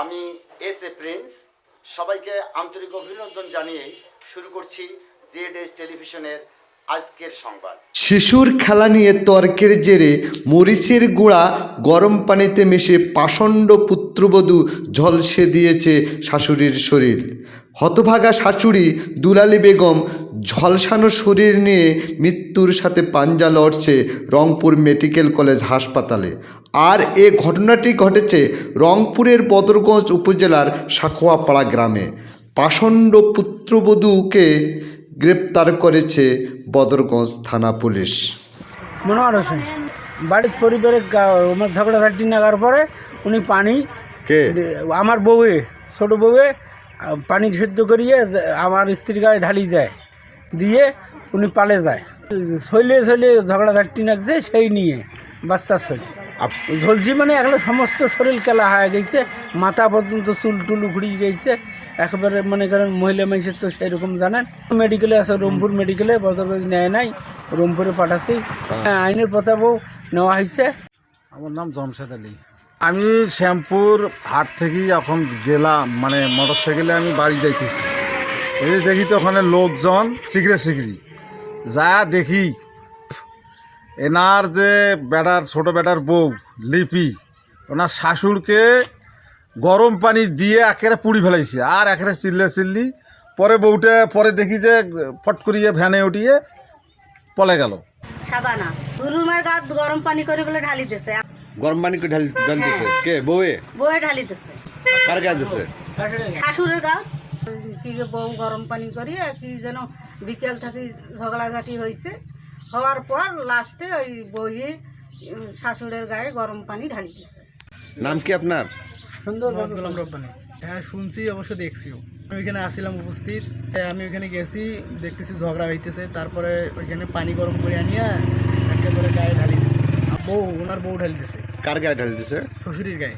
আমি S A Prince. সবাইকে আন্তরিক অভিনন্দন জানিয়ে শুরু করছি জেড এস টেলিভিশনের আজকের সংবাদ। শিশুর খেলা নিয়ে তর্কের জেরে মরিচের গুঁড়া গরম পানিতে মিশে পাষণ্ড পুত্রবধূ ঝলসে দিয়েছে শাশুড়ির শরীর। হতভাগা শাশুড়ি দুলালী বেগম ঝলসানো শরীর নিয়ে মৃত্যুর সাথে পাঞ্জা লড়ছে রংপুর মেডিকেল কলেজ হাসপাতালে। আর এ ঘটনাটি ঘটেছে রংপুরের বদরগঞ্জ উপজেলার সাখোয়াপাড়া গ্রামে। পাষণ্ড পুত্রবধূকে গ্রেপ্তার করেছে বদরগঞ্জ থানা পুলিশ। মনোহর হোসেন বাড়ির আমার ঝগড়াঝাটি নাগার পরে উনি পানি আমার বউয়ে ছোটো বউয়ে পানি সিদ্ধ করিয়ে আমার স্ত্রীর গায়ে ঢালি দেয়। দিয়ে উনি পালে যায়। শৈলে শৈলে ঝগড়াঝাটি নাকছে সেই নিয়ে বাচ্চা শৈল। ঝলছি মানে এগুলো সমস্ত শরীর কেলা হয়ে গেছে মাথা পর্যন্ত চুল টুল উখড়িয়ে গেছে। একেবারে মনে করেন মহিলা মানুষের তো সেরকম জানেন। মেডিকেলে আছে রংপুর মেডিকেলে বদরগঞ্জ নেয় নাই রংপুরে পাঠাচ্ছি হ্যাঁ, আইনের প্রতাপও নেওয়া হয়েছে। আমার নাম জমশেদ আলী। আমি শ্যামপুর হাট থেকেই এখন গেলাম মানে মোটর সাইকেলে আমি বাড়ি যাইতেছি। এই দেখি তো ওখানে লোকজন চিকরে চিকরি যা দেখি এনার যে বেটার ছোট বেটার বউ লিপি ওনার শাশুড়কে গরম পানি দিয়ে একেবারে পুড়ি ফেলাইছে। আর একেবারে চিল্লে চিল্লি পরে বউটা পরে দেখি যে ফট করিয়ে ভ্যানে উঠিয়ে পলে গেল। সাবানা রুমের গাত গরম পানি করে বলে ঢালি দিছে। গরম পানি করে ঢাল ঢাল দিছে? কে বউয়ে? বয়ে ঢালি দিছে। কার গায়ে দিছে? শাশুড়ের গাত। কি যে বউ গরম পানি করিয়ে কি যেন বিকেল থেকে ঝগড়াঝাটি হয়েছে হওয়ার পর লাস্টে ওই বইয়ে শাশুড়ের গায়ে গরম পানি ঢালি দিছে নাম কি আপনার? সুন্দর গোলাম রব্বানি। হ্যাঁ শুনছি অবশ্য দেখছিও। আমি ওইখানে আসছিলাম উপস্থিত। হ্যাঁ, আমি ওইখানে গেছি দেখতেছি ঝগড়া হইতেছে। তারপরে ওইখানে পানি গরম করে আনিয়া একেবারে গায়ে ঢালি দিছে বউ ওনার বউ ঢালি দিছে কার গায়ে ঢাল দিছে শ্বশুরির গায়ে।